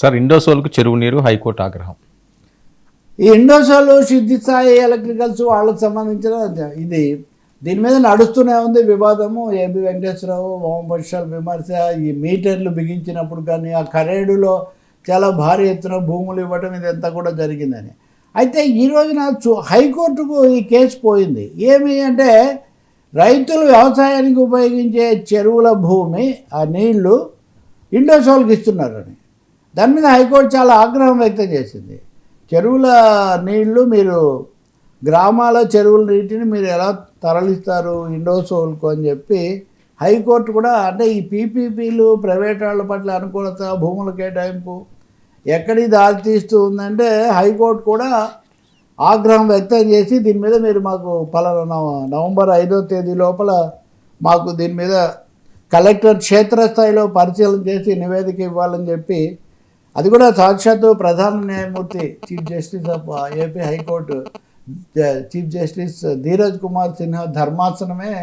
Sir ఇండోసోల్కు చెరువు నీరు high court ఆగ్రహం. ఈ ఇండోసోల్ సిద్ధి స్థాయి ఎలక్ట్రికల్స్ వాళ్ళకి సంబంధించిన ఇది దీని మీద నడుస్తూనే ఉంది వివాదము. ఏబి వెంకటేశ్వరరావు వామపక్షాల విమర్శ ఈ మీటర్లు బిగించినప్పుడు కానీ ఆ కరేడులో చాలా భారీ ఎత్తున భూములు ఇవ్వటం ఇదంతా కూడా జరిగిందని. అయితే ఈ రోజున హైకోర్టుకు ఈ కేసు పోయింది. ఏమి అంటే రైతులు వ్యవసాయానికి ఉపయోగించే చెరువుల భూమి ఆ నీళ్ళు ఇండోసోల్కి ఇస్తున్నారని. దాని మీద హైకోర్టు చాలా ఆగ్రహం వ్యక్తం చేసింది. చెరువుల నీళ్ళు మీరు గ్రామాల చెరువుల నీటిని మీరు ఎలా తరలిస్తారు ఇండోసోల్కు అని చెప్పి హైకోర్టు కూడా అంటే ఈ పీపీపీలు ప్రైవేట్ వాళ్ళ పట్ల అనుకూలత భూముల కేటాయింపు ఎక్కడికి దారి తీస్తూ ఉందంటే హైకోర్టు కూడా ఆగ్రహం వ్యక్తం చేసి దీని మీద మీరు మాకు పలానా నవ- నవంబర్ ఐదో తేదీ లోపల మాకు దీని మీద కలెక్టర్ క్షేత్రస్థాయిలో పరిశీలన చేసి నివేదిక ఇవ్వాలని చెప్పి అది కూడా సాక్షాత్తు ప్రధాన న్యాయమూర్తి chief justice of AP high court chief justice Dheeraj Kumar Sinha ధర్మాసనమే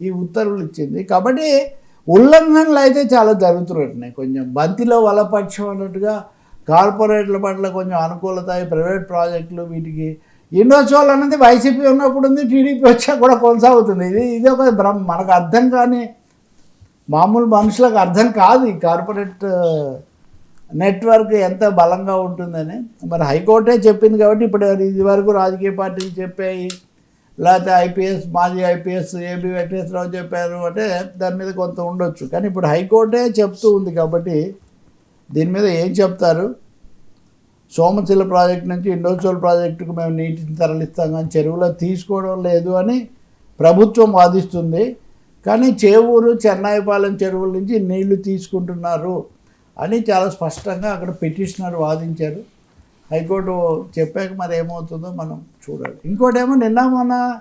ఈ ఉత్తర్వులు ఇచ్చింది. కాబట్టి ఉల్లంఘనలు అయితే చాలా జరుగుతున్నట్టున్నాయి. కొంచెం బంతిలో వలపక్షం అన్నట్టుగా కార్పొరేట్ల పట్ల కొంచెం అనుకూలత ప్రైవేట్ ప్రాజెక్టులు వీటికి ఇండోచోల్ అనేది వైసీపీ ఉన్నప్పుడు ఉంది టీడీపీ వచ్చా కూడా కొనసాగుతుంది. ఇది ఇది ఒక భ్రమ మనకు అర్థం కానీ మామూలు మనుషులకు అర్థం కాదు ఈ కార్పొరేట్ నెట్వర్క్ ఎంత బలంగా ఉంటుందని. మరి హైకోర్టే చెప్పింది కాబట్టి ఇప్పుడు ఇది వరకు రాజకీయ పార్టీలు చెప్పాయి. లేకపోతే ఐపీఎస్ మాజీ ఐపీఎస్ ఏబి వెంకటేశ్వరరావు చెప్పారు అంటే దాని మీద కొంత ఉండొచ్చు. కానీ ఇప్పుడు హైకోర్టే చెప్తూ ఉంది కాబట్టి దీని మీద ఏం చెప్తారు? సోమశిల ప్రాజెక్ట్ నుంచి ఇండోచోల్ ప్రాజెక్టుకు మేము నీటిని తరలిస్తాం కానీ చెరువులో తీసుకోవడం లేదు అని ప్రభుత్వం వాదిస్తుంది. కానీ చేవూరు చెన్నాయిపాలెం చెరువుల నుంచి నీళ్ళు తీసుకుంటున్నారు. అని చాలా స్పష్టంగా అక్కడ పిటిషనర్ వాదించారు. హైకోర్టు చెప్పాక మరి ఏమవుతుందో మనం చూడాలి. ఇంకోటేమో నిన్న మొన్న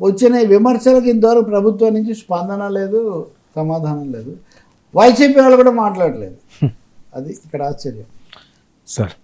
వచ్చిన విమర్శలకు ఇంతవరకు ప్రభుత్వం నుంచి స్పందన లేదు సమాధానం లేదు. వైసీపీ వాళ్ళు కూడా మాట్లాడలేదు. అది ఇక్కడ ఆశ్చర్యం. సార్